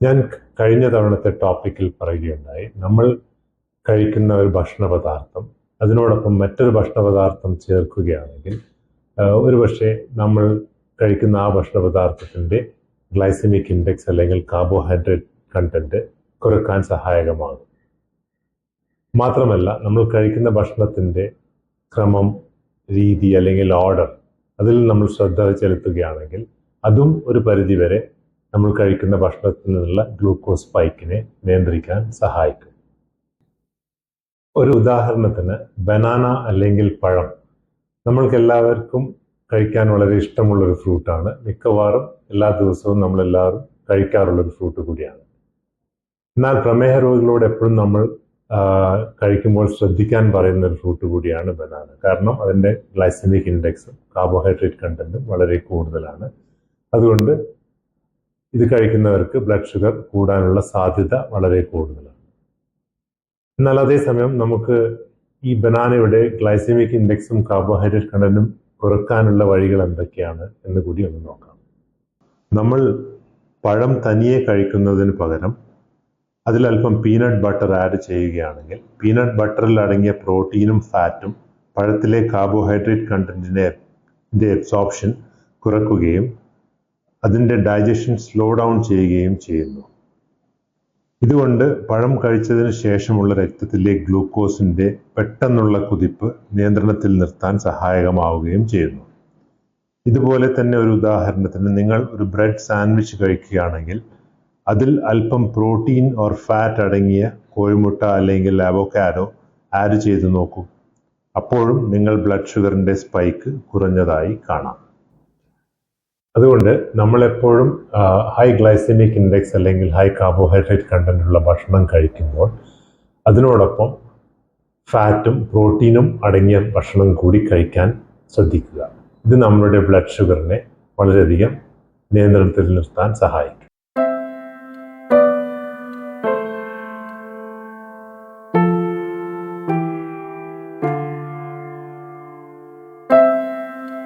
ഞാൻ കഴിഞ്ഞ തവണത്തെ ടോപ്പിക്കിൽ പറയുകയുണ്ടായി. നമ്മൾ കഴിക്കുന്ന ഒരു ഭക്ഷണ പദാർത്ഥം അതിനോടൊപ്പം മറ്റൊരു ഭക്ഷണ പദാർത്ഥം ചേർക്കുകയാണെങ്കിൽ ഒരുപക്ഷെ നമ്മൾ കഴിക്കുന്ന ആ ഭക്ഷണ പദാർത്ഥത്തിന്റെ ഗ്ലൈസമിക് ഇൻഡെക്സ് അല്ലെങ്കിൽ കാർബോഹൈഡ്രേറ്റ് കണ്ടന്റ് കുറയ്ക്കാൻ സഹായകമാകും. മാത്രമല്ല നമ്മൾ കഴിക്കുന്ന ഭക്ഷണത്തിന്റെ ക്രമം രീതി അല്ലെങ്കിൽ ഓർഡർ അതിൽ നമ്മൾ ശ്രദ്ധ ചെലുത്തുകയാണെങ്കിൽ അതും ഒരു പരിധിവരെ നമ്മൾ കഴിക്കുന്ന ഭക്ഷണത്തിൽ നിന്നുള്ള ഗ്ലൂക്കോസ് സ്പൈക്കിനെ നിയന്ത്രിക്കാൻ സഹായിക്കും. ഒരു ഉദാഹരണത്തിന് ബനാന അല്ലെങ്കിൽ പഴം. നമ്മൾക്ക് എല്ലാവർക്കും കഴിക്കാൻ വളരെ ഇഷ്ടമുള്ളൊരു ഫ്രൂട്ടാണ്. മിക്കവാറും എല്ലാ ദിവസവും നമ്മളെല്ലാവരും കഴിക്കാറുള്ളൊരു ഫ്രൂട്ട് കൂടിയാണ്. എന്നാൽ പ്രമേഹ രോഗികളോട് എപ്പോഴും നമ്മൾ കഴിക്കുമ്പോൾ ശ്രദ്ധിക്കാൻ പറയുന്ന ഒരു ഫ്രൂട്ട് കൂടിയാണ് ബനാന. കാരണം അതിന്റെ ഗ്ലൈസമിക് ഇൻഡെക്സും കാർബോഹൈഡ്രേറ്റ് കണ്ടന്റും വളരെ കൂടുതലാണ്. അതുകൊണ്ട് ഇത് കഴിക്കുന്നവർക്ക് ബ്ലഡ് ഷുഗർ കൂടാനുള്ള സാധ്യത വളരെ കൂടുതലാണ്. എന്നാൽ അതേസമയം നമുക്ക് ഈ ബനാനയുടെ ഗ്ലൈസമിക് ഇൻഡെക്സും കാർബോഹൈഡ്രേറ്റ് കണ്ടന്റും കുറക്കാനുള്ള വഴികൾ എന്തൊക്കെയാണ് എന്ന് കൂടി ഒന്ന് നോക്കാം. നമ്മൾ പഴം തനിയെ കഴിക്കുന്നതിന് പകരം അതിലല്പം പീനട്ട് ബട്ടർ ആഡ് ചെയ്യുകയാണെങ്കിൽ പീനട്ട് ബട്ടറിൽ അടങ്ങിയ പ്രോട്ടീനും ഫാറ്റും പഴത്തിലെ കാർബോഹൈഡ്രേറ്റ് കണ്ടന്റിന്റെ എബ്സോപ്ഷൻ കുറക്കുകയും അതിന്റെ ഡൈജഷൻ സ്ലോ ഡൗൺ ചെയ്യുകയും ചെയ്യുന്നു. ഇതുകൊണ്ട് പഴം കഴിച്ചതിന് ശേഷമുള്ള രക്തത്തിലെ ഗ്ലൂക്കോസിന്റെ പെട്ടെന്നുള്ള കുതിപ്പ് നിയന്ത്രണത്തിൽ നിർത്താൻ സഹായകമാവുകയും ചെയ്യുന്നു. ഇതുപോലെ തന്നെ ഒരു ഉദാഹരണത്തിന് നിങ്ങൾ ഒരു ബ്രെഡ് സാൻഡ്വിച്ച് കഴിക്കുകയാണെങ്കിൽ അതിൽ അല്പം പ്രോട്ടീൻ ഓർ ഫാറ്റ് അടങ്ങിയ കോഴിമുട്ട അല്ലെങ്കിൽ അവോക്കാഡോ ആഡ് ചെയ്ത് നോക്കൂ. അപ്പോഴും നിങ്ങൾ ബ്ലഡ് ഷുഗറിന്റെ സ്പൈക്ക് കുറഞ്ഞതായി കാണാം. അതുകൊണ്ട് നമ്മളെപ്പോഴും ഹൈ ഗ്ലൈസമിക് ഇൻഡെക്സ് അല്ലെങ്കിൽ ഹൈ കാർബോഹൈഡ്രേറ്റ് കണ്ടന്റ് ഉള്ള ഭക്ഷണം കഴിക്കുമ്പോൾ അതിനോടൊപ്പം ഫാറ്റും പ്രോട്ടീനും അടങ്ങിയ ഭക്ഷണം കൂടി കഴിക്കാൻ ശ്രദ്ധിക്കുക. ഇത് നമ്മുടെ ബ്ലഡ് ഷുഗറിനെ വളരെയധികം നിയന്ത്രണത്തിൽ നിർത്താൻ സഹായിക്കും.